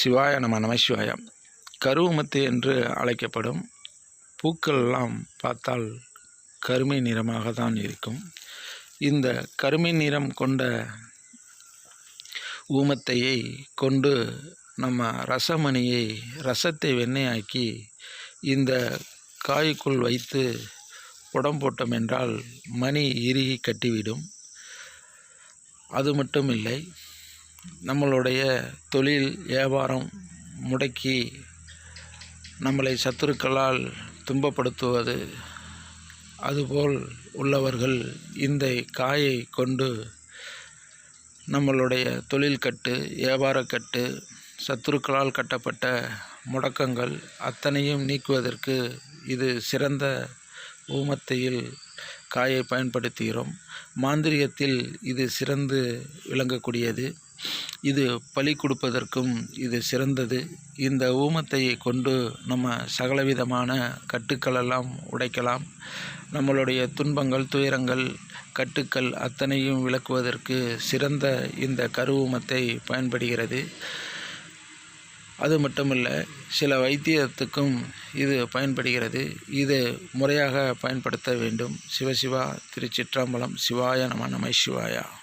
சிவாய நம நமசிவாய கருவமத்து என்று அழைக்கப்படும் பூக்கள் எல்லாம் பார்த்தால் கருமை நிறமாக தான் இருக்கும். இந்த கருமை நிறம் கொண்ட ஊமத்தையை கொண்டு நம்ம ரசமணியை ரசத்தை வெண்ணெயாக்கி இந்த காய்க்குள் வைத்து உடம் போட்டோம் என்றால் மணி இறுகி கட்டிவிடும். அது மட்டும் இல்லை நம்மளுடைய தொழில் வியாபாரம் முடக்கி நம்மளை சத்துருக்களால் துன்பப்படுத்துவது அதுபோல் உள்ளவர்கள் இந்த காயை கொண்டு நம்மளுடைய தொழில் கட்டு வியாபார கட்டு சத்துருக்களால் கட்டப்பட்ட முடக்கங்கள் அத்தனையும் நீக்குவதற்கு இது சிறந்த ஊமத்தையில் காயை பயன்படுத்துகிறோம். மாந்திரிகத்தில் இது சிறந்து விளங்கக்கூடியது. இது பலி கொடுப்பதற்கும் இது சிறந்தது. இந்த ஊமத்தை கொண்டு நம்ம சகலவிதமான கட்டுக்களெல்லாம் உடைக்கலாம். நம்மளுடைய துன்பங்கள் துயரங்கள் கட்டுக்கள் அத்தனையும் விளக்குவதற்கு சிறந்த இந்த கருவூமத்தை பயன்படுகிறது. அது மட்டுமல்ல சில வைத்தியத்துக்கும் இது பயன்படுகிறது. இது முறையாக பயன்படுத்த வேண்டும். சிவசிவா திருச்சிற்றம்பலம் சிவாய நம நம சிவாயா.